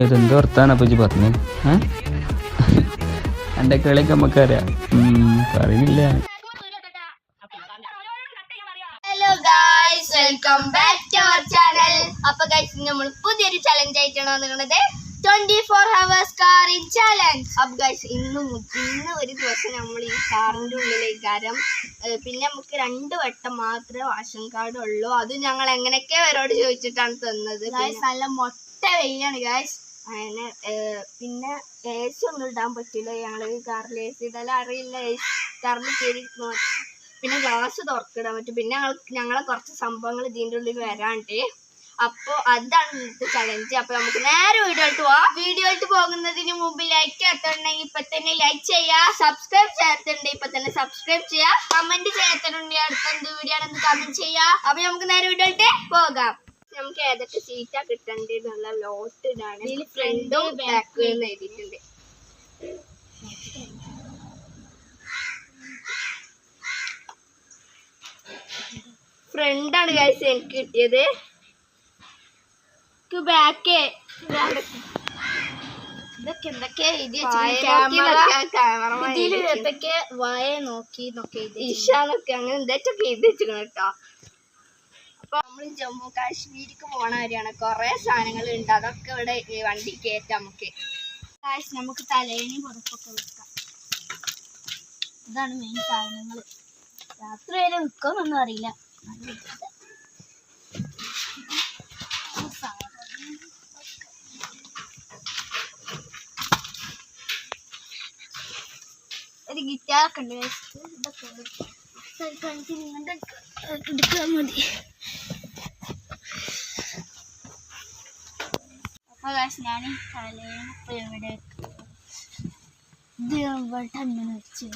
ഇതെന്ത് വർത്താനം അപ്പൊ ഇജ്ജ് പറഞ്ഞു എന്റെ കളിയൊക്കെ നമുക്കറിയാം. പറയുന്നില്ല. Hello guys welcome back to our channel അപ്പൊ ഗൈസ് നമ്മൾ പുതിയൊരു ചലഞ്ച് ആയിട്ടാണ് വന്നിരിക്കുന്നത്. Twenty four hours caring challenge അപ്പൊ ഗൈസ് ഇന്ന് മു- ഇന്ന് ഒരു ദിവസം നമ്മൾ ഈ കാറിന്റെ ഉള്ളിലേക്ക് കാരം പിന്നെ നമുക്ക് രണ്ട് വട്ടം മാത്രമേ വാഷൻ കാർഡ് ഉള്ളൂ. അത് ഞങ്ങൾ എങ്ങനെയൊക്കെ അവരോട് ചോദിച്ചിട്ടാണ് തന്നത്. ഗായ്സ് നല്ല മൊട്ട വെയിലാണ് ഗായ്സ് അങ്ങനെ പിന്നെ എ സി ഒന്നും ഇടാൻ പറ്റില്ല. ഞങ്ങൾ കാറിൽ എ സി ഇടാൻ അറിയില്ല. കാറിൽ കയറി പിന്നെ ഗ്ലാസ് തുറക്കിടാൻ പറ്റും. പിന്നെ ഞങ്ങൾ ഞങ്ങളെ കുറച്ച് സംഭവങ്ങൾ ഇതിന്റെ ഉള്ളിൽ വരാണ്ട്. അപ്പോൾ അതാണ് ഇന്നത്തെ ചലഞ്ച് അപ്പോൾ നമുക്ക് നേരെ വീഡിയോ ആയിട്ട് പോവാം. വീഡിയോ ആയിട്ട് പോകുന്നതിന് മുമ്പ് ലൈക്ക് ചെയ്യാത്തുണ്ടെങ്കിൽ ഇപ്പൊ തന്നെ ലൈക്ക് ചെയ്യുക സബ്സ്ക്രൈബ് ചെയ്യാത്തുണ്ടെങ്കിൽ ഇപ്പൊ തന്നെ സബ്സ്ക്രൈബ് ചെയ്യുക കമന്റ് ചെയ്യാത്തുണ്ടെങ്കിൽ അടുത്ത എന്ത് വീഡിയോ ആണെന്ന് കമന്റ് ചെയ്യുക അപ്പോൾ നമുക്ക് നേരെ വീഡിയോ ആയിട്ട് പോകാം. നമുക്ക് ഏതൊക്കെ സീറ്റാ കിട്ടണ്ടേ എന്നുള്ള ലോട്ട് ഇതാണ്. ഫ്രണ്ടും ബാക്കും എന്ന് എഴുതിയിട്ടുണ്ട്. ഫ്രണ്ടാണ് ഗൈസ് എനിക്ക് കിട്ടിയത്. ബാക്ക് ഇതൊക്കെ എന്തൊക്കെ എഴുതി എന്തൊക്കെ വായ നോക്കി നോക്കി ഇഷാന്നൊക്കെ അങ്ങനെ എന്തൊക്കെ എഴുതി വെച്ചിരിക്കണം കേട്ടോ. നമ്മൾ ജമ്മു കാശ്മീരിക്ക് പോണ വരെയാണ് കൊറേ സാധനങ്ങൾ ഉണ്ട് അതൊക്കെ ഇവിടെ വണ്ടി കയറ്റാം നമുക്ക് കാശ് നമുക്ക് തലേണി പുറത്തൊക്കെ വെക്കാം ഇതാണ് മെയിൻ സാധനങ്ങൾ രാത്രി വരെ നിൽക്കുമെന്നൊന്നും അറിയില്ല. ഒരു ഗിറ്റാർ ഒക്കെ ഉണ്ട്. ഇതൊക്കെ ഉണ്ട്. എടുക്കാൻ മതി അപ്പൊ കാശ് ഞാൻ തലേണിപ്പോ എവിടെ ഇത് ഇവിടെ അങ്ങനെ വെച്ച്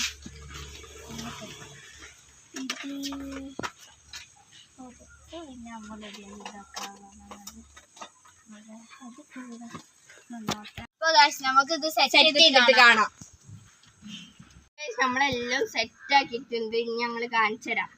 ഇത് പിന്നെ ഇതാക്കാവുന്നതാണ്. ഇവിടെ അത് കൂടെ നന്നാക്കാം. അപ്പൊ guys, നമുക്കിത് സെറ്റ് ചെയ്തിട്ട് കാണാം നമ്മളെല്ലാം സെറ്റ് ആക്കിയിട്ടുണ്ട് ഇനി ഞങ്ങൾ കാണിച്ചു തരാം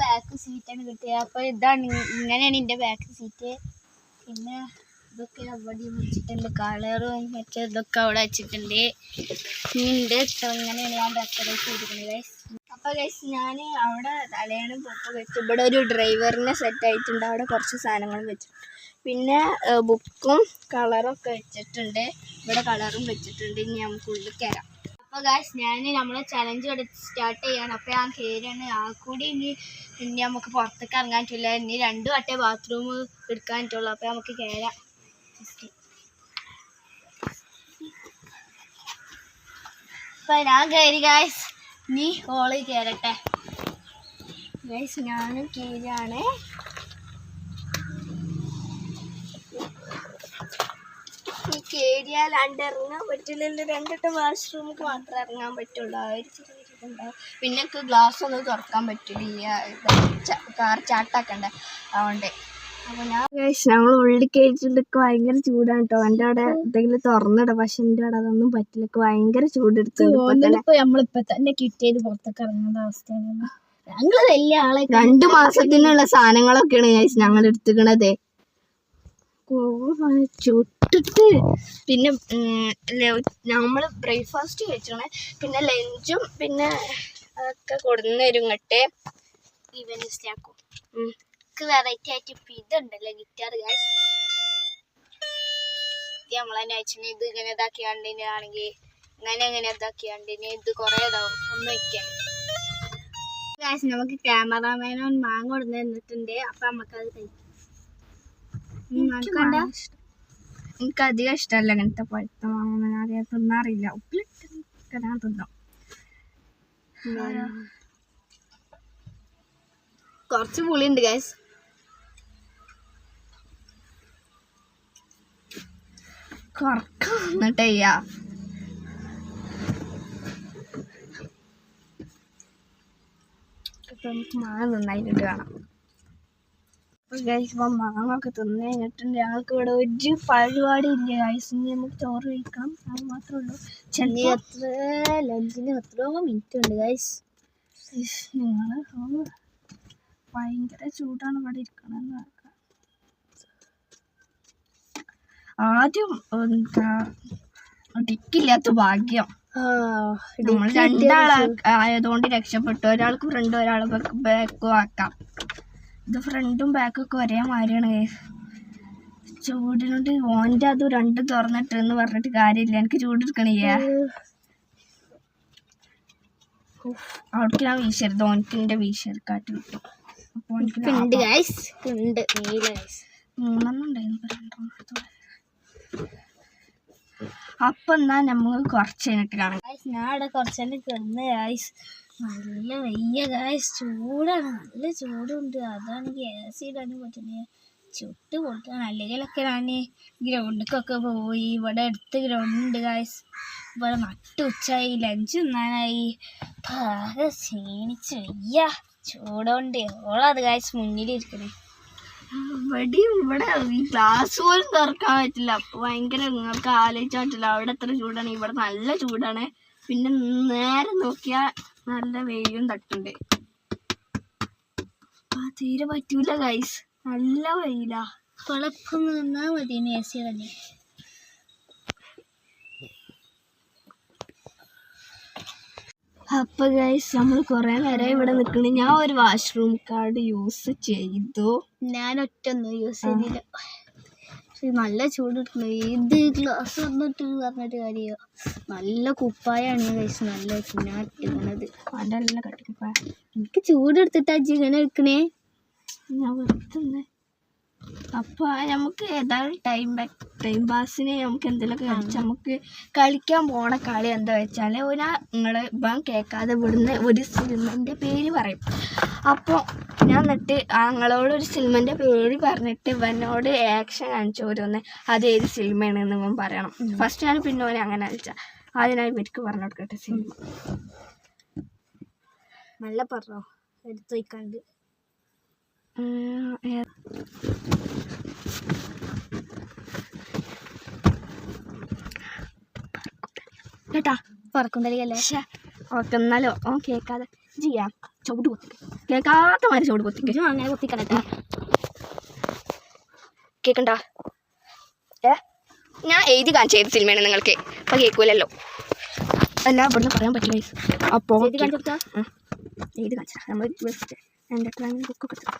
ബാക്ക് സീറ്റാണ് കിട്ടിയത്. അപ്പോൾ ഇതാണ് ഇങ്ങനെയാണ് എന്റെ ബാക്ക് സീറ്റ് പിന്നെ ഇതൊക്കെ അവിടെ വെച്ചിട്ടുണ്ട്. കളറും മറ്റേ ഇതൊക്കെ അവിടെ വെച്ചിട്ടുണ്ട്. ഉണ്ട് ട്ടോ. ഇങ്ങനെയാണ് ഞാൻ ഡെക്കറേറ്റ് ചെയ്തിരിക്കുന്നത് ഗൈസ് അപ്പൊ ഗൈസ് ഞാൻ അവിടെ തലയാണ് പൊക്കെ വെച്ച് ഇവിടെ ഒരു ഡ്രൈവറിനെ സെറ്റ് ആയിട്ടുണ്ട്. അവിടെ കുറച്ച് സാധനങ്ങളും വെച്ചിട്ടുണ്ട്. പിന്നെ ബുക്കും കളറും ഒക്കെ വെച്ചിട്ടുണ്ട്. ഇവിടെ കളറും വെച്ചിട്ടുണ്ട്. ഇനി നമുക്ക് ഉള്ളിൽ കയറാം അപ്പോൾ ഗായ്സ് ഞാൻ നമ്മളെ ചലഞ്ച് എടുത്ത് സ്റ്റാർട്ട് ചെയ്യാണ്. അപ്പോൾ ഞാൻ കയറിയാണ് ആ കൂടി ഇനി ഇനി നമുക്ക് പുറത്തേക്ക് ഇറങ്ങാൻ പറ്റില്ല ഇനി രണ്ട് വട്ടേ ബാത്റൂം എടുക്കാൻ പറ്റുള്ളൂ അപ്പോൾ നമുക്ക് കയറാം അപ്പോൾ ഞാൻ കയറി ഗായ്സ് നീ ഹോളിൽ കയറട്ടെ ഗായ്സ് ഞാനും കയറിയാണ് ഈ രണ്ട് ഇറങ്ങാൻ പറ്റില്ല രണ്ടിട്ട് വാഷ്റൂമിക്ക് മാത്രമേ ഇറങ്ങാൻ പറ്റുള്ളൂ. ആ ഒരു ചെറിയ പിന്നെ എനിക്ക് ഗ്ലാസ് ഒന്നും തുറക്കാൻ പറ്റില്ല. ഈ കാർ ചാട്ടാക്കണ്ട അതുകൊണ്ട്. ഞങ്ങൾ ഉള്ളിൽ കയറ്റിട്ടൊക്കെ ഭയങ്കര ചൂടാണ് കേട്ടോ എന്റെ അവിടെ എന്തെങ്കിലും തുറന്നിട പക്ഷെ എന്റെ അവിടെ അതൊന്നും പറ്റില്ല. ഭയങ്കര ചൂടെടുത്തു നമ്മളിപ്പോ തന്നെ കിട്ടിയത് പുറത്തൊക്കെ ഇറങ്ങേണ്ട അവസ്ഥയാണ്. ഞങ്ങൾ വലിയ ആളെ രണ്ട് മാസത്തിനുള്ള സാധനങ്ങളൊക്കെയാണ് ഞങ്ങൾ എടുത്തുക്കണത്. ചുട്ടിട്ട് പിന്നെ നമ്മൾ ബ്രേക്ക്ഫാസ്റ്റ് കഴിച്ചാണ്. പിന്നെ ലഞ്ചും പിന്നെ ഒക്കെ കൊടുന്ന് തരും ഇങ്ങോട്ട് ഈവനിങ് സ്നാക്കും. വെറൈറ്റി ആയിട്ട് ഇപ്പൊ ഇതുണ്ടല്ലോ ഗിറ്റാർ ഗ്യാസ് ഇത് നമ്മളെന്നെ അയച്ചിന്. ഇത് ഇങ്ങനെ ഇതാക്കി കണ്ടിനാണെങ്കിൽ ഇങ്ങനെ ഇങ്ങനെ ഇതാക്കി കണ്ടിന്. ഇത് കൊറേ ഇതാവും. ഒന്ന് വയ്ക്കാൻ ഗൈസ് നമുക്ക് ക്യാമറമാനോ മാങ്ങ കൊടുന്ന് തന്നിട്ടുണ്ട്. അപ്പം നമുക്കത് കഴിക്കാം. കണ്ട എനിക്ക് അധികം ഇഷ്ടമല്ല അങ്ങനത്തെ പഴുത്ത മാങ്ങ അറിയാൻ തിന്നാറില്ല ഉപ്പിലിട്ട് ഞാൻ തിന്നാം. കുറച്ച് പുളിയുണ്ട് ഗൈസ് കുറക്കം വന്നിട്ട് ചെയ്യാ. നമുക്ക് മാങ്ങ നന്നായിട്ട് കാണാം. ഗൈസ് ഇപ്പം മാങ്ങൊക്കെ തിന്ന് കഴിഞ്ഞിട്ടുണ്ട് ഞങ്ങൾക്ക് ഇവിടെ ഒരു പരിപാടി ഇല്ല ഗൈസ് ഇനി നമുക്ക് ചോറ് കഴിക്കണം. അത് മാത്രമേ ഉള്ളൂ. ചിലപ്പോൾ എത്ര ലഞ്ചിന് എത്രയോ മിനിറ്റ് ഉണ്ട് ഗൈസ് നിങ്ങൾ ഭയങ്കര ചൂടാണ് ഇവിടെ ഇരിക്കണമെന്ന് ആദ്യം എന്താ ഡിക്കില്ലാത്ത ഭാഗ്യം. നമ്മൾ രണ്ടാളായതുകൊണ്ട് രക്ഷപ്പെട്ടു. ഒരാൾക്ക് ഫ്രണ്ട് ഒരാൾ ബാക്കും ആക്കാം. ഇത് ഫ്രണ്ടും ബാക്കൊക്കെ ഒരേ മാതിരിയാണ്. ചൂടിനോണ്ട് ഓന്റെ അത് രണ്ടും തുറന്നിട്ട് എന്ന് പറഞ്ഞിട്ട് കാര്യമില്ല. എനിക്ക് ചൂടെടുക്കണില്ല. അവിടേക്ക് ഞാൻ വീശരുത്. ഓനക്ക് എന്റെ വീശെടുക്കാട്ട് കിട്ടും. അപ്പോൾ ഓനക്ക് ഉണ്ട് ലാഭം. ഗൈസ് ഉണ്ട്. നീല ഗൈസ് മൂന്നെണ്ണം ഉണ്ടായിരുന്നു. രണ്ടെണ്ണം. എടുത്തു. അപ്പൊ എന്നാ നമുക്ക് കുറച്ച് കഴിഞ്ഞിട്ട് കാണാം. ഗൈസ് ഞാൻ അവിടെ കുറച്ചെല്ലാം കിടന്ന് ഗൈസ് നല്ല വയ്യ കായ ചൂടാണ്. നല്ല ചൂടുണ്ട്. അതാണ് ഗ്യാസ് ഇടാനും പറ്റുന്നത് ചുട്ട് പൊട്ടാണ് അല്ലെങ്കിലൊക്കെ ഞാൻ ഗ്രൗണ്ടിക്കൊക്കെ പോയി. ഇവിടെ അടുത്ത് ഗ്രൗണ്ട് ഗൈസ് ഇവിടെ നട്ട് ഉച്ചായി ലഞ്ച് തിന്നാനായി. ആകെ ക്ഷീണിച്ച് വയ്യ. ചൂടുകൊണ്ട് ഓളത് ഗായസ് മുന്നിലിരിക്കണേ. ഇവിടെയും ഇവിടെ ഗ്ലാസ് പോലും തുറക്കാൻ പറ്റില്ല. അപ്പൊ ഭയങ്കര നിങ്ങൾക്ക് ആലോചിച്ചാൽ പറ്റില്ല. അവിടെ എത്ര ചൂടാണ്? ഇവിടെ നല്ല ചൂടാണ്. പിന്നെ നേരെ നോക്കിയാൽ നല്ല വെയിലും തട്ടുണ്ട്. ആ തീരെ പറ്റൂല ഗൈസ് നല്ല വെയിലാ. പളപ്പം നിന്നാൽ മതി തന്നെ അപ്പൊ ഗൈസ് നമ്മൾ കുറെ നേരം ഇവിടെ നിൽക്കുന്നു ഞാൻ ഒരു വാഷ്റൂം കാർഡ് യൂസ് ചെയ്തു. ഞാൻ ഒറ്റ ഒന്നും യൂസ് ചെയ്തില്ല. പക്ഷെ നല്ല ചൂടെടുക്കുന്നു ഏത് ഗ്ലാസ് വന്നിട്ട് പറഞ്ഞിട്ട് കാര്യമോ നല്ല കുപ്പായാണ് കഴിച്ചു നല്ല ഞാൻ ഇടുന്നത് അതിന്റെ എല്ലാം എനിക്ക് ചൂടെടുത്തിട്ടാ എടുത്തിട്ടാ ഇങ്ങനെ എടുക്കണേ ഞാൻ വെറുതെ അപ്പൊ നമുക്ക് ഏതായാലും ടൈം ടൈം പാസിന് നമുക്ക് എന്തെങ്കിലുമൊക്കെ കളിച്ച് നമുക്ക് കളിക്കാൻ പോണ കളി എന്താ വെച്ചാൽ ഒരാ നിങ്ങൾ ഇപ്പം കേൾക്കാതെ ഇവിടുന്ന് ഒരു സിനിമന്റെ പേര് പറയും. അപ്പോൾ ഞാൻ എന്നിട്ട് ഞങ്ങളോട് ഒരു സിനിമന്റെ പേര് പറഞ്ഞിട്ട് ഇവനോട് ആക്ഷൻ കാണിച്ചു ഓരോന്ന് അത് ഏത് സിനിമയാണെന്ന് ഇവൻ പറയണം. ഫസ്റ്റ് ഞാൻ പിന്നെ ഓനെ അങ്ങനെ അയച്ച അതിനായി ഇവർക്ക് പറഞ്ഞു കൊടുക്കട്ടെ സിനിമ. നല്ല പറഞ്ഞോ? എടുത്തു വയ്ക്കാണ്ട് കേട്ടാ പറക്കും തലിയല്ലേ ഓക്കെ എന്നാലോ? ഓ കേൾക്കാതെ ചെയ്യാം ചുവട് പൊത്തിക്ക് കേൾക്കാത്ത മാതിരി ചുവട് കൊത്തിക്കും അങ്ങനെ കുത്തിക്കളട്ടെ കേക്കണ്ട? ഏ? ഞാൻ എഴുതി കാണിച്ച ഏത് സിനിമയാണ് നിങ്ങൾക്ക്? അപ്പം കേൾക്കൂലല്ലോ അല്ല ഇവിടുന്ന് പറയാൻ പറ്റില്ല അപ്പോൾ എഴുതി കാണിച്ചു? എഴുതി കാണിച്ചാ നമ്മൾ എന്റെ ബുക്കൊക്കെ എടുത്തു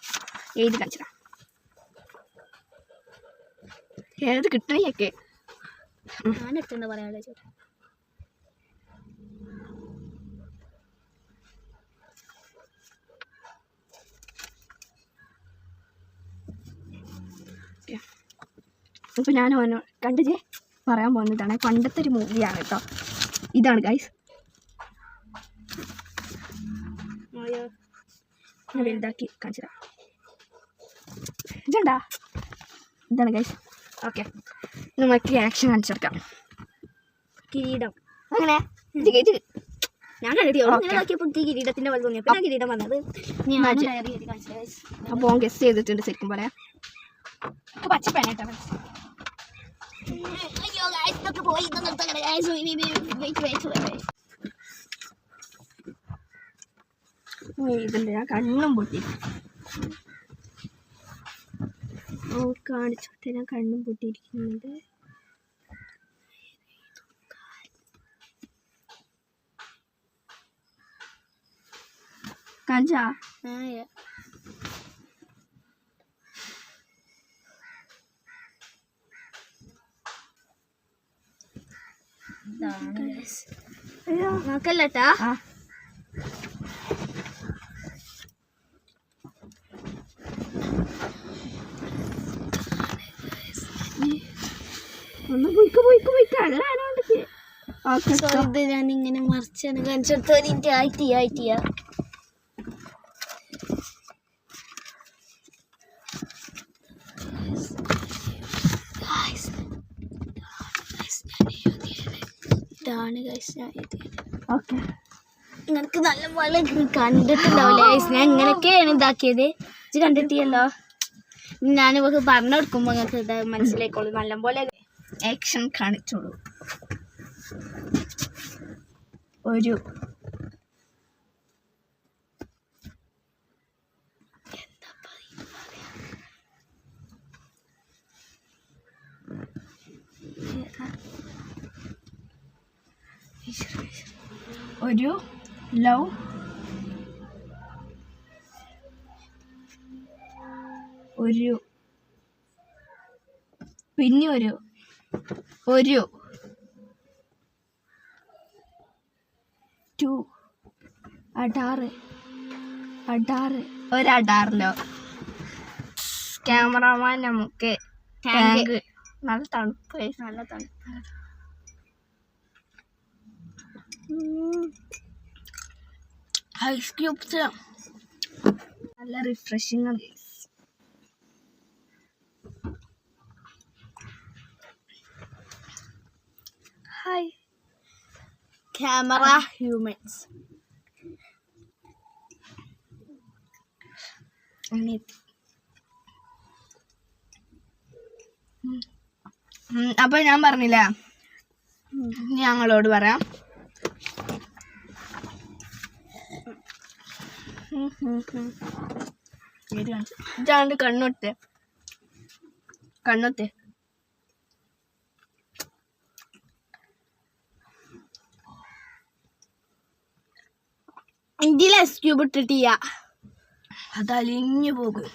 എഴുതി കാണിച്ചതാ ഏത് കിട്ടണയൊക്കെ ഞാൻ എടുത്തുണ്ട് പറയാനുള്ള ചേട്ടാ ഇപ്പം ഞാൻ അവനോ കണ്ടിജേ പറയാൻ പോകുന്നതാണ് പണ്ടത്തെ ഒരു മൂവിയാണ് കേട്ടോ ഇതാണ് ഗൈസ് ഞാൻ വലുതാക്കി കാണിച്ചു തരാം ഇതുണ്ടാ ഇതാണ് ഗൈസ് ഓക്കെ നമുക്ക് ആക്ഷൻ കാണിച്ചു കൊടുക്കാം കിരീടം അങ്ങനെ ഞാൻ നോക്കിയപ്പോൾ കിരീടത്തിന്റെ പോലെ തോന്നി കിരീടം വന്നത്. അപ്പോൾ ഗസ് ചെയ്തിട്ടുണ്ട് ശരിക്കും പറയാം പച്ചപ്പേനട്ടോ അയ്യോ guys, ഇതൊക്കെ പോയി ഇതൊന്നും വെയിറ്റ് വെയിറ്റ് Wait, ഇതില്ല. ഞാൻ കണ്ണും പൊട്ടി. ഓ കാണിച്ചോട്ടെ ഞാൻ കണ്ണും പൊട്ടിയിരിക്കുന്നത് കാണിച്ചാ? നോക്കല്ലട്ടാ ഒന്ന് പോയിക്കോ പോയിക്കോ പോയിക്കോ ഓക്കെ സോ ഇത്. ഞാൻ ഇങ്ങനെ മറിച്ചാണ്. കാണിച്ചെടുത്ത ഒരു മിനിറ്റ് ആയിട്ടിയ ആയിട്ടിയ ഇതാണ് ഓക്കെ. നിനക്ക് നല്ല പോലെ കണ്ടിട്ടുണ്ടാവില്ലേ ഗൈസ് ഞാൻ ഇങ്ങനെയൊക്കെയാണ് ഇതാക്കിയത്. ഇത് കണ്ടിട്ടിയല്ലോ? ഞാൻ ഇവർക്ക് പറഞ്ഞു കൊടുക്കുമ്പോൾ നിങ്ങൾക്ക് ഇത് നല്ല നല്ലപോലെ ആക്ഷൻ കാണിച്ചോളൂ. ഒരു ഒരു ലവ് ഒരു പിന്നെ ഒരു ഒരു ടു അടാറ് അടാറ്. ഒരു അടാറിലോ ക്യാമറമാൻ നമുക്ക് ടാങ്ക് നല്ല തണുപ്പ്. നല്ല തണുപ്പ്. ഐസ് ക്യൂബ്സ് നല്ല റിഫ്രഷിങ് ആണ്. ഹായ് ക്യാമറ ഹ്യൂമൻസ് അപ്പൊ ഞാൻ പറഞ്ഞില്ല. ഞങ്ങളോട് പറയാം. കണ്ണൊട്ടെ? ഇതാണ്ട് കണ്ണൊട്ട്. കണ്ണൊട്ട്. ഇതിൽ എസ് ക്യൂബ് ഇട്ടിട്ടില്ല അത് അലിഞ്ഞു പോകും.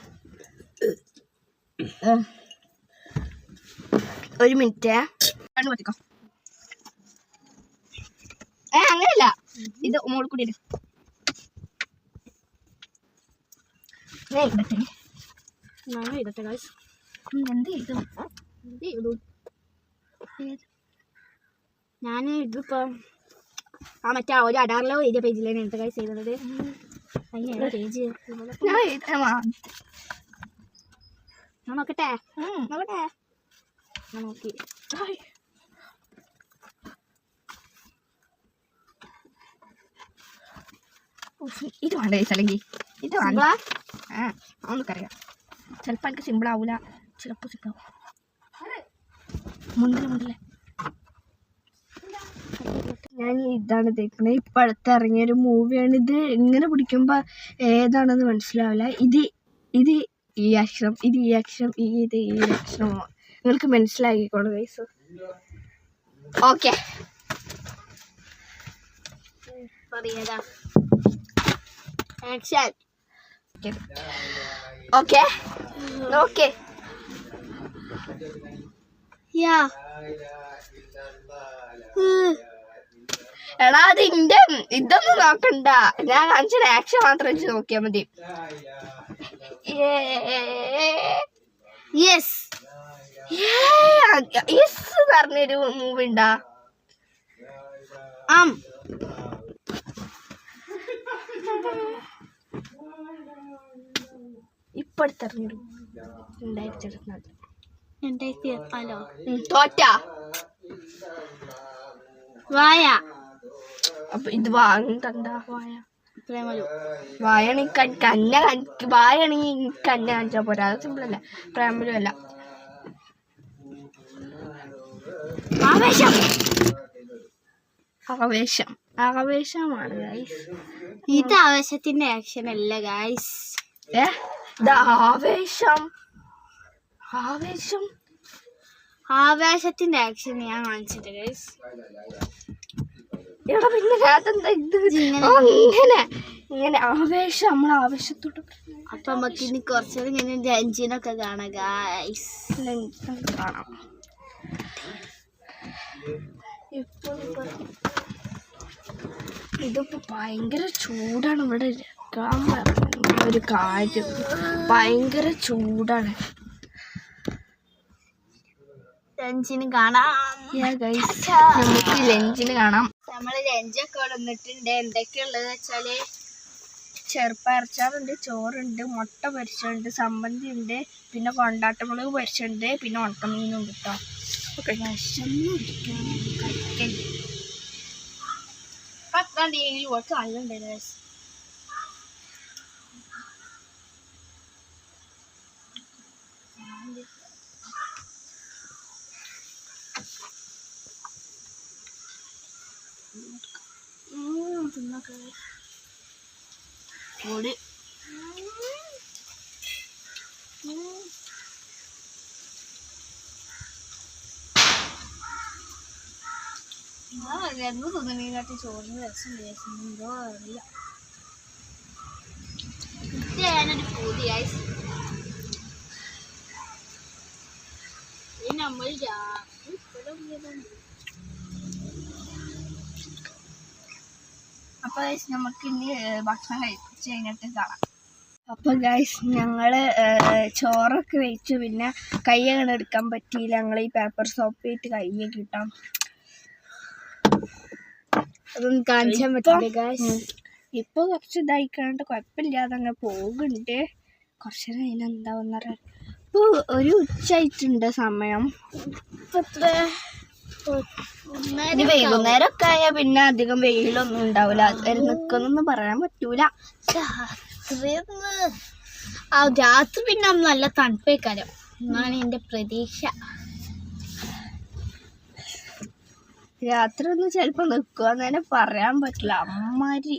ഒരു മിനിറ്റ്. കണ്ണു പറ്റിക്കോ ഏ അങ്ങനെയല്ല. ഇത് മോൾ കൂടി ഞാൻ ഇതിപ്പോ ആ മറ്റേ ഒരു അഡാറിലോ എഴുതിയ പേജിലാണ് എന്ത് ഗൈസ് ചെയ്തത്. അതിന് പേജ് ഞാൻ. നോക്കട്ടെ. നോക്കട്ടെ? ഞാൻ നോക്കി. ഇത് വേണ്ട അല്ലെങ്കിൽ ഇത് വേണ്ട? ആ? നമുക്കറിയാം ചിലപ്പോൾ എനിക്ക് സിമ്പിൾ ആവൂല. ചിലപ്പോൾ സിമ്പിൾ ആവും. മുണ്ടില്ല മുണ്ടില്ല? ഞാൻ ഇതാണ് തേക്കുന്നത് ഇപ്പം അടുത്ത് ഇറങ്ങിയൊരു മൂവിയാണ് ഇത്. ഇങ്ങനെ പിടിക്കുമ്പോൾ ഏതാണെന്ന് മനസ്സിലാവില്ല. ഇത് ഇത് ഈ അക്ഷരം ഇത് ഈ അക്ഷരം ഈ ഇത് ഈ അക്ഷരം. നിങ്ങൾക്ക് മനസ്സിലാക്കിക്കോളൂ വയസ്സ് okay action okay okay ya എടാ അത് ഇന്റെ ഇതൊന്നും നോക്കണ്ട. ഞാൻ കാണിച്ച ആക്ഷൻ മാത്രം വെച്ച് നോക്കിയാ മതി. യെസ് യെസ് പറഞ്ഞൊരു മൂവി ഉണ്ടാ ആം. ഇപ്പൊ അടുത്തിറങ്ങിയൊരു രണ്ടായിരത്തി ഇരുപത്തിനാല് രണ്ടായിരത്തി ഉം, തോറ്റ. വായ. അപ്പൊ ഇത് വാങ്ങണ്ട വായ വായാണെങ്കിൽ കന്നെ കാണിക്ക് വായാണെങ്കിൽ കന്നെ കാണിച്ചാൽ പോരാ. അത് സിമ്പിൾ അല്ല. പ്രേമലും അല്ല. ആവേശം. ആവേശം. ആവേശമാണ് ഗൈസ് ഇത് ആവേശത്തിന്റെ ആക്ഷൻ അല്ല ഗൈസ് ഏ? ആവേശം. ആവേശം. ആവേശത്തിന്റെ ആക്ഷൻ ഞാൻ കാണിച്ചിട്ട് ഗൈസ് എടാ പിന്നെ ഇത്? ഇങ്ങനെ. ഇങ്ങനെ. ആവേശം നമ്മൾ ആവേശത്തോട്ട് അപ്പൊ നമുക്ക് ഇനി കുറച്ചത് ഇങ്ങനെ രഞ്ജിനൊക്കെ കാണാം ഗായ്സ് കാണാം. ഇപ്പോൾ ഇതിപ്പോ ഭയങ്കര ചൂടാണ് ഇവിടെ ഒരു കാര്യം. ഭയങ്കര ചൂടാണ്. ലഞ്ചിന് കാണാം. നമുക്ക് ലഞ്ചിന് കാണാം. നമ്മൾ ലഞ്ചൊക്കെ വന്നിട്ടുണ്ട് എന്തൊക്കെയുള്ളത് വെച്ചാൽ? ചെറുപ്പരച്ചാറുണ്ട് ചോറുണ്ട് മുട്ട പൊരിച്ചുണ്ട് സമ്മന്തി ഉണ്ട് പിന്നെ കൊണ്ടാട്ടമുളക് പൊരിച്ചുണ്ട് പിന്നെ ഉണക്കമീനും കിട്ടോ ഓക്കെ. പത്താം തീയതി വെള്ളമുണ്ടായിരുന്നു guys. പൊടി. എന്ന് തോന്നുന്നതിനെക്കാട്ടി ചോറിന് രസം എന്തോ അറിയാം ഇത് ഞാനൊരു പൂതിയായി നമ്മൾ രാത്രി ഇവിടെ. അപ്പൊ നമുക്ക് ഇനി ഭക്ഷണം ഭക്ഷണം കഴിച്ച് കഴിഞ്ഞിട്ട് കാണാം. അപ്പൊ ഗൈസ് ഞങ്ങൾ ചോറൊക്കെ വെച്ചു. പിന്നെ കയ്യങ്ങനെ എടുക്കാൻ പറ്റിയില്ല. ഞങ്ങൾ ഈ പേപ്പർ സോപ്പ് ഇട്ട് കിട്ടാം അതൊന്നും കാണിച്ചാൻ പറ്റില്ല ഗൈസ് ഇപ്പൊ കുറച്ച് ഇതായിക്കാണ്ട് കുഴപ്പമില്ലാതെ അങ്ങനെ പോകുന്നുണ്ട്. കുറച്ച് നേരം അതിന് എന്താവെന്ന് പറയാം ഇപ്പൊ ഒരു ഉച്ചയായിട്ടുണ്ട് സമയം. സമയം എത്ര ഇനി വൈകുന്നേരം ഒക്കെ ആയാൽ പിന്നെ അധികം വെയിലൊന്നും ഉണ്ടാവില്ല നിൽക്കുന്നൊന്നും പറയാൻ പറ്റൂല. രാത്രി പിന്നെ നല്ല തണുപ്പേക്കാരം. എന്നാണ് എന്റെ പ്രതീക്ഷ. രാത്രി ഒന്നും ചിലപ്പോ നിൽക്കുമെന്ന് തന്നെ പറയാൻ പറ്റില്ല. അമ്മാരി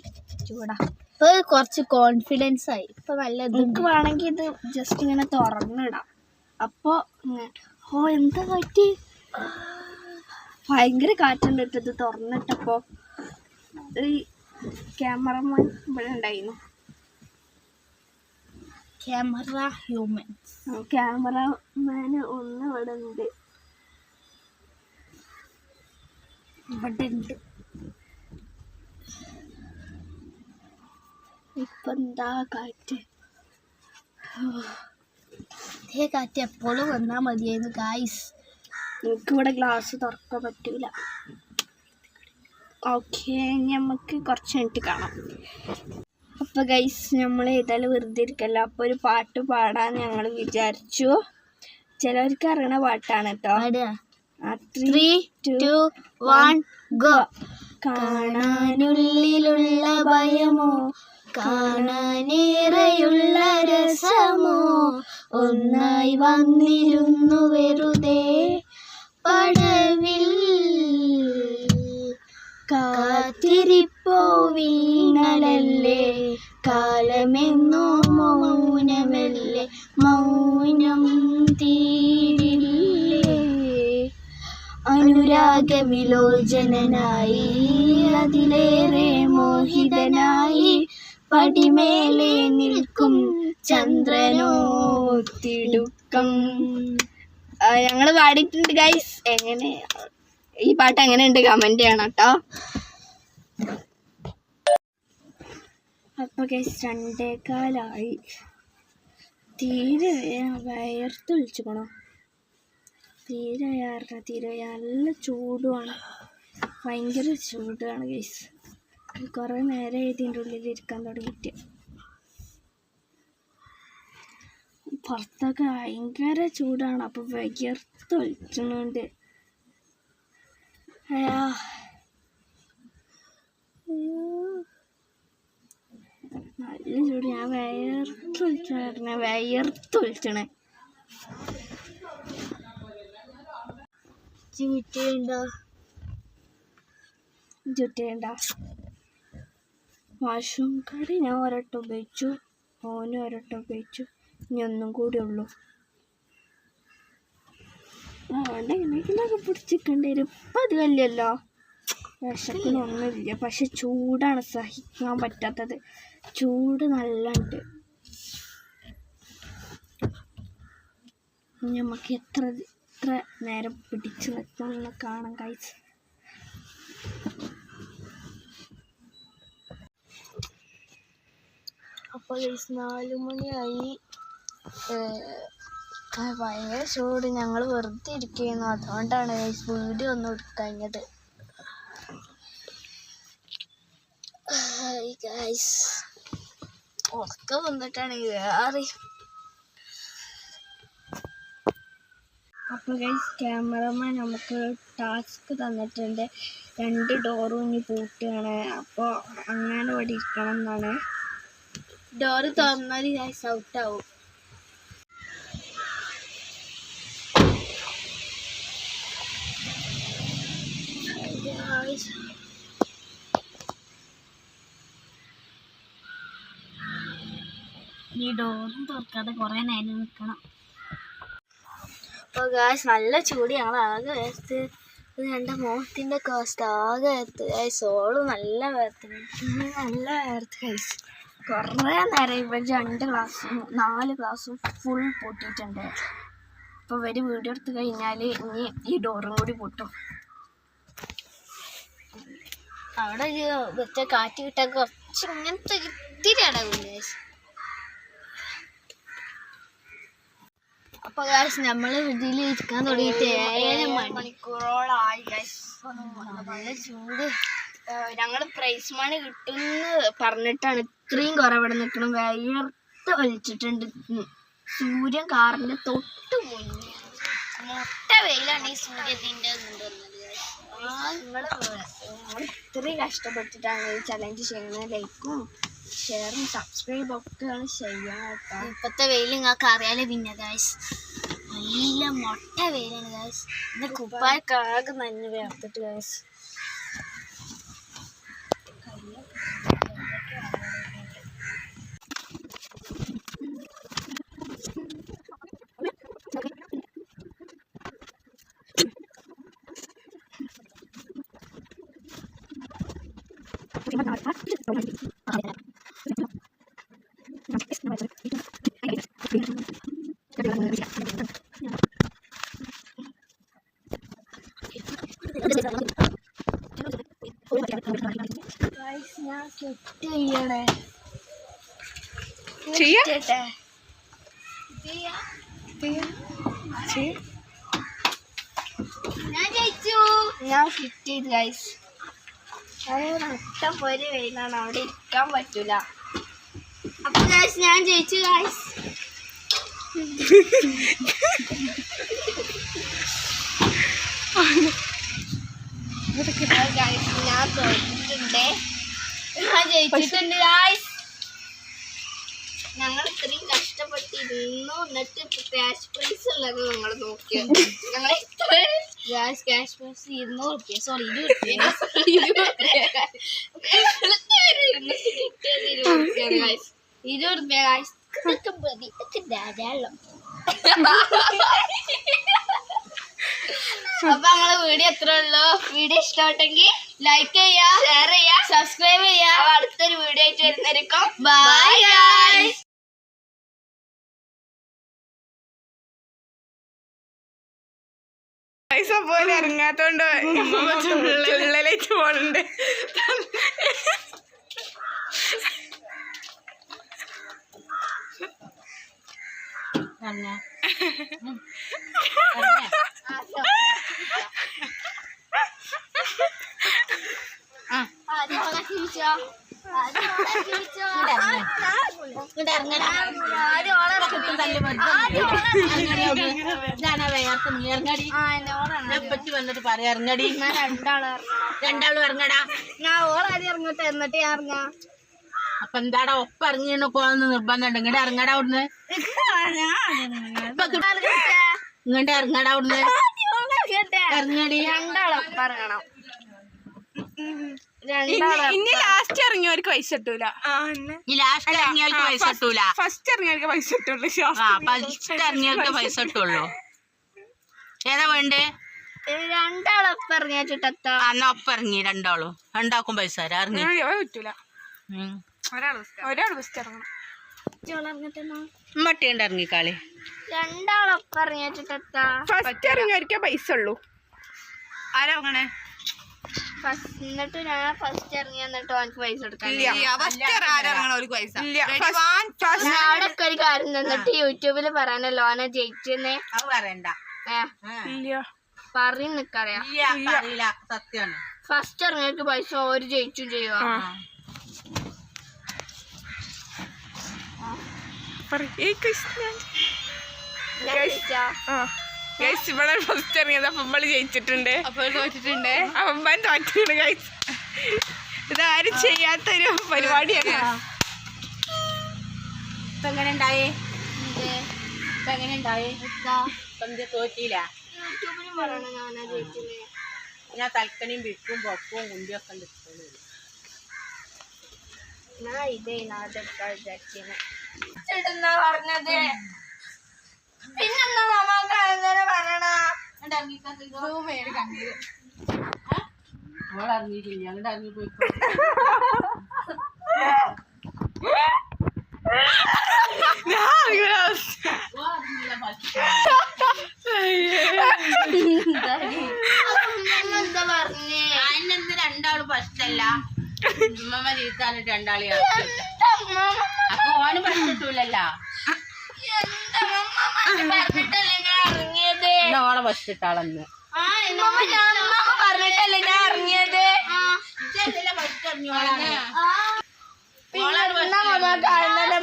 ചൂടാ. ഇപ്പൊ കുറച്ച് കോൺഫിഡൻസ് ആയി. ഇപ്പൊ നല്ല നമുക്ക് വേണമെങ്കിൽ ഇത് ജസ്റ്റ് ഇങ്ങനെ തുറന്നിടാം. അപ്പൊ ഓ എന്താ കാറ്റ് ഭയങ്കര കാറ്റുണ്ട് ഇട്ടത് തുറന്നിട്ടപ്പോൾ തുറന്നിട്ടപ്പോ ഈ ക്യാമറമാൻ ഇവിടെ ഉണ്ടായിരുന്നു. ക്യാമറ ഹ്യൂമൻ ക്യാമറമാന് ഒന്ന് ഇവിടെ ഉണ്ട്. ഇവിടെ ഉണ്ട്. ഇപ്പൊ എന്താ കാറ്റ്? കാറ്റ് എപ്പോഴും വന്നാൽ മതിയായിരുന്നു ഗായ്സ് എനിക്കിവിടെ ഗ്ലാസ് തുറക്കാൻ പറ്റൂല. ഓക്കെ നമുക്ക് കുറച്ച് മിനിറ്റ് കാണാം. അപ്പൊ ഗൈസ് നമ്മൾ ഏതായാലും വെറുതെ ഇരിക്കല്ല? അപ്പൊ ഒരു പാട്ട് പാടാൻ ഞങ്ങൾ വിചാരിച്ചു. ചിലവർക്ക് അറിയണ പാട്ടാണ് കേട്ടോ ത്രീ ടു വൺ ഗോ കാണാനുള്ളിലുള്ള ഭയമോ കാണാനേറെയുള്ള രസമോ ഒന്നായി വന്നിരുന്നു വെറുതെ. പടവിൽ കാത്തിരിപ്പോ വീണലല്ലേ കാലമെന്നോ മൗനമല്ലേ? മൗനം തീരില്ലേ? അനുരാഗവിലോചനായി അതിലേറെ മോഹിതനായി പടിമേലെ നിൽക്കും ചന്ദ്രനോ തിടുക്കം ഞങ്ങൾ പാടിയിട്ടുണ്ട് ഗൈസ് എങ്ങനെ? ഈ പാട്ട് എങ്ങനെയുണ്ട്? കമന്റ് ചെയ്യണം കേട്ടോ അപ്പൊ ഗൈസ് രണ്ടേ കാലായി. തീരെ വയർത്തൊളിച്ചുക്കണോ തീരെ വയറ തീരെ നല്ല ചൂടുമാണ് ഭയങ്കര ചൂടാണ് ഗൈസ് കുറേ നേരം ഇതിന്റെ ഉള്ളിൽ ഇരിക്കാൻ തുടങ്ങിയിട്ട്. പുറത്തൊക്കെ ഭയങ്കര ചൂടാണ്. അപ്പോൾ വിയർത്തൊളിച്ചുന്നുണ്ട് അയ്യാ. നല്ല ചൂട്. ഞാൻ വയർത്തൊളിച്ചാണ് വയർത്തൊളിച്ചണേ ചുറ്റേണ്ടോ ചുറ്റേണ്ട വാഷ്റൂം കടി ഞാൻ ഒരട്ടം ഉപയോഗിച്ചു. ഓനും ഒരട്ടം ഉപയോഗിച്ചു. ഇനി ഒന്നും കൂടി ഉള്ളൂ. അതുകൊണ്ട് വരും ഇപ്പം അത് വലിയല്ലോ വിശക്കിനൊന്നുമില്ല പക്ഷെ ചൂടാണ് സഹിക്കാൻ പറ്റാത്തത്. ചൂട് നല്ല ഉണ്ട് നമുക്ക് എത്ര എത്ര നേരം പിടിച്ചു നിൽക്കുമെന്ന് കാണാൻ കഴിച്ചു അപ്പോൾ നാല് മണിയായി. ഭയങ്കര ചൂട്. ഞങ്ങൾ വെറുതെ ഇരിക്കുന്നു അതുകൊണ്ടാണ് വീഡിയോ ഒന്നും എടുക്കഴിഞ്ഞത് ഗൈസ് ഉറക്കം വന്നിട്ടാണ് വേറെ. അപ്പൊ ഗൈസ് ക്യാമറമാൻ നമുക്ക് ടാസ്ക് തന്നിട്ടുണ്ട്. രണ്ട് ഡോറും ഇനി പൂട്ടുകയാണ്. അപ്പോൾ അങ്ങനെ ഇവിടെ ഇരിക്കണം എന്നാണ് ഡോറ് തുറന്നാൽ ഗൈസ് ഔട്ടാവും. ഈ ഡോറും തുറക്കാതെ കുറേ നേരം നിൽക്കണം അപ്പോൾ ഗായ്സ് നല്ല ചൂട് ഞങ്ങൾ ആകെ വേർത്ത് എന്റെ മോഹത്തിന്റെ കോസ്റ്റ് ആകെ വേർത്ത് ഗായ്സ് ഓൾ നല്ല വേർത്ത് നല്ല വേർത്ത് ഗായ്സ് കുറേ നേരം ഇവർ രണ്ട് ക്ലാസ്സും നാല് ക്ലാസ്സും ഫുൾ പൊട്ടിയിട്ടുണ്ട്. അപ്പോൾ ഇവർ വീഡിയോ എടുത്ത് കഴിഞ്ഞാൽ ഇനി ഈ ഡോറും കൂടി പൊട്ടും. അവിടെ ഒരു വെച്ച കാറ്റ് കിട്ടാൻ കുറച്ച് ഇങ്ങനത്തെ ഇത്തിരി അടവും ഗായ്സ് അപ്പൊ ഗായ്സ് നമ്മൾ ഇതിൽ ഇരിക്കാൻ തുടങ്ങിയിട്ട് ഏഴ് മണിക്കൂറോളായി നല്ല ചൂട്. ഞങ്ങൾ പ്രൈസ് മണി കിട്ടുമെന്ന് പറഞ്ഞിട്ടാണ് ഇത്രയും കുറെ ഇവിടെ നിൽക്കണം വേർത്ത് വലിച്ചിട്ടുണ്ട് സൂര്യൻ കാറിന്റെ തൊട്ട് മുന്നേ മൊട്ട വെയിലാണ് ഈ സൂര്യത്തിന്റെ കൊണ്ടുവന്നത് ഇത്രയും കഷ്ടപ്പെട്ടിട്ടാണ് ഈ ചലഞ്ച് ചെയ്യുന്നത് ലൈക്കും ഷെയറും സബ്സ്ക്രൈബ് ഒക്കെ കേട്ടോ. ഇപ്പത്തെ വെയിൽ നിങ്ങൾക്ക് അറിയാലോ പിന്നെ ഗായ്സ് നല്ല മൊട്ട വെയിലാണ് ഗായ്സ് എന്റെ കുപ്പായ കാകെ നന്നെ വേർത്തിട്ട് ഗായ്സ് ഞാൻ കെട്ട് ചെയ്യണേ. കെട്ടട്ടെ ഞാൻ ജയിച്ചു. ഞാൻ ഫിറ്റ് ചെയ്തു ഗൈസ് നട്ടം പോലെ വെയിലാണ്. അവിടെ ഇരിക്കാൻ പറ്റൂല. അപ്പൊ ഗൈസ് ഞാൻ ജയിച്ചു ഗൈസ് ഞാൻ തോറ്റിട്ടുണ്ട്. ഞാൻ ജയിച്ചിട്ടുണ്ട് ഗൈസ് ഞങ്ങൾ ഇത്രയും അപ്പൊ നമ്മളെ വീഡിയോ എത്ര ഉള്ളൂ. വീഡിയോ ഇഷ്ടപ്പെട്ടെങ്കിൽ ലൈക്ക് ചെയ്യാ ഷെയർ ചെയ്യാ സബ്സ്ക്രൈബ് ചെയ്യാ അടുത്തൊരു വീഡിയോ ആയിട്ട് വരുന്നതായിരിക്കും ബൈ പൈസ പോലെ ഇറങ്ങാത്തോണ്ട് ഉള്ളിലേക്ക് പോണുണ്ട് ആ ആ. വന്നിട്ട് പറയാ ഇറങ്ങടി രണ്ടാളും ഞാൻ എന്നിട്ട് അപ്പൊ എന്താടാ ഒപ്പം ഇറങ്ങിയാണ് പോകാന്ന് നിർബന്ധം ഉണ്ട് ഇറങ്ങടാ അവിടുന്ന് ഇങ്ങോട്ട് ഇറങ്ങടാ അവിടുന്ന് ഇറങ്ങടി രണ്ടാളൊപ്പം ഇറങ്ങണം ഇനി ലാസ്റ്റ് ഇറങ്ങിയവർക്ക് പൈസ കിട്ടൂല. ഈ ലാസ്റ്റ് ഇറങ്ങിയവർക്ക് പൈസ കിട്ടൂല. ഫസ്റ്റ് ഇറങ്ങിയവർക്ക് പൈസ കിട്ടുള്ളൂ. ആ ഫസ്റ്റ് ഇറങ്ങിയവർക്ക് പൈസ കിട്ടുള്ളൂ. ഏതാ വേണ്ടേ? രണ്ടാളൊപ്പം ഇറങ്ങിയ ചുട്ടത്താ. ആ, എന്നാ ഒപ്പം ഇറങ്ങി രണ്ടാളും. രണ്ടാക്കും പൈസ തരാം ഇറങ്ങി. പറ്റൂല. ഉം. ഒരാൾ ഫസ്റ്റ് ഇറങ്ങണം. മട്ടിയുണ്ട് ഇറങ്ങിക്കാളി രണ്ടാളൊപ്പം ഇറങ്ങിയ ഫസ്റ്റ് ഇറങ്ങിയവർക്കേ പൈസ ഉള്ളൂ. ആരാ അങ്ങനെ എന്നിട്ട് ഞാൻ ഫസ്റ്റ് ഇറങ്ങി എന്നിട്ട് പൈസ കൊടുക്കാൻ അവിടെ ഒരു കാര്യം നിന്നിട്ട് യൂട്യൂബിൽ പറയാനല്ലോ ഓനെ ജയിച്ചെന്ന്. അത് പറയണ്ട. ആ. ഇല്ല. പറയും നിക്കറിയാ. ഫസ്റ്റ് ഇറങ്ങിയവർക്ക് പൈസ ഓര് ജയിച്ചും ചെയ്യുക ആ. കൃഷ്ണ ആ. ഗൈസ് ഇവിടെ ഫസ്റ്റ് ഇറങ്ങിയത് അപ്പം ഇവൾ ജയിച്ചിട്ടുണ്ട്. അപ്പോൾ തോറ്റിട്ടുണ്ട്. അപ്പം തോറ്റിട്ടുണ്ട് ഗൈസ് ഇതാരും ചെയ്യാത്തൊരു പരിപാടിയാണ്. ഇപ്പൊ എങ്ങനെ ഉണ്ടായി? ഇപ്പൊ എങ്ങനെ ഉണ്ടായി? ഞാനാ ജയിച്ചത്. ഞാൻ തൽക്കണിയും വിൽക്കും പൊക്കവും കുണ്ടിയൊക്കെ ഉണ്ട് ഞാൻ ഇതേ നാടെടുക്കാൻ വിചാരിച്ചത് ചേട്ടന്നാ പറഞ്ഞത്? പിന്നെന്താ നമുക്ക് അങ്ങനെ പറയണ? അറിഞ്ഞിട്ടില്ല. അങ്ങോട്ട് ഇറങ്ങി പോയി രണ്ടാളും ഫസ്റ്റല്ല? ഉമ്മമ്മ ചീത്താലിട്ട് രണ്ടാളെ അപ്പൊ ഓന് ഫസ്റ്റ് ഓളെ ഇമ്മമ്മ പറഞ്ഞിട്ടല്ലേ ഞാൻ ഇറങ്ങിയത്?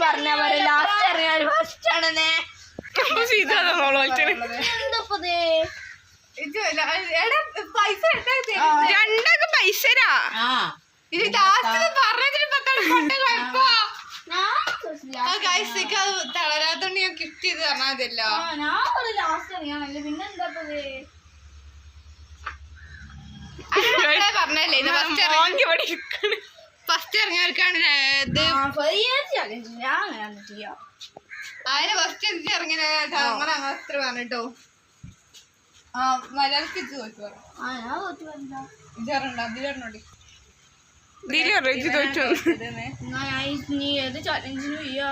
പറഞ്ഞാ പോലെ ലാസ്റ്റ് ഇറങ്ങിയാൽ ഫസ്റ്റ് ആണെന്നേ. എന്തപ്പത്? രണ്ടൊക്കെ പൈസരാ ഇത് ലാസ്റ്റ് തളരാത്തോണ്ട് ഞാൻ ഗിഫ്റ്റ് ചെയ്ത് ഞാൻ ലാസ്റ്റ് ഇറങ്ങിയാണല്ലേ പിന്നെ എന്താപ്പത് പറഞ്ഞല്ലേ ഇത് ഫസ്റ്റ് ഫസ്റ്റ് ഇറങ്ങിയവർക്കാണ് ഇത്. ഞാൻ അതിന് ഫസ്റ്റ് എനിക്ക് ഇറങ്ങിയ അങ്ങനെ അത്ര പറഞ്ഞിട്ടോ. ആ മലയാളത്തിൽ ചോദിച്ചു ആ ഞാൻ പറഞ്ഞ ഇതിലറിഞ്ഞോടി എന്നാ ഞാൻ ഈ- നീ ഏത് ചലഞ്ചിനും ചെയ്യാ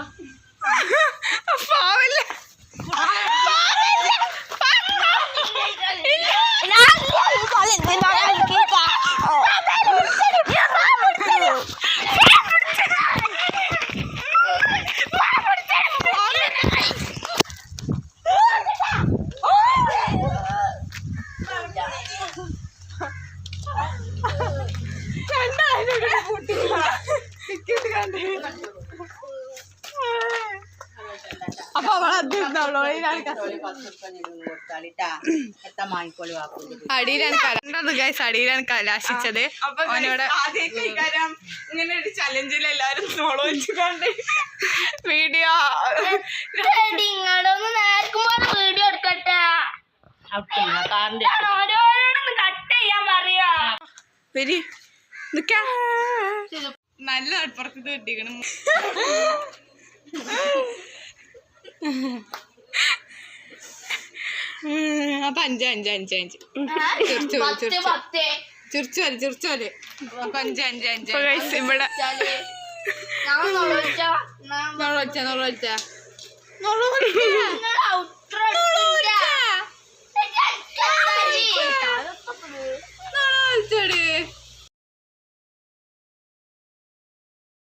അപ്പൊ അടിയിലാണ് കണ്ടത് ഗൈസ് അടിയിലാണ് കലാശിച്ചത്. അവനോട് ഇങ്ങനെ ഒരു ചലഞ്ചിൽ എല്ലാരും നോളോ വെച്ചുകൊണ്ട് വീഡിയോ വീഡിയോ എടുക്കട്ടെ. കട്ട് ചെയ്യാൻ പറയാ. നല്ല അപ്പുറത്ത് കിട്ടിക്കണം അപ്പൊ അഞ്ച് അഞ്ച് അഞ്ച് അഞ്ച്. ചിരിച്ചു ചിരിച്ചു. പത്ത്. ചിരിച്ചു വരെ ചിരിച്ചു വരെ അപ്പൊ അഞ്ച് അഞ്ച് അഞ്ച്. ഇവിടെ. നോളോച്ച നോളൊച്ച നോളൊച്ച നിങ്ങളുടെ ഔട്ടർ നോളൊച്ചടി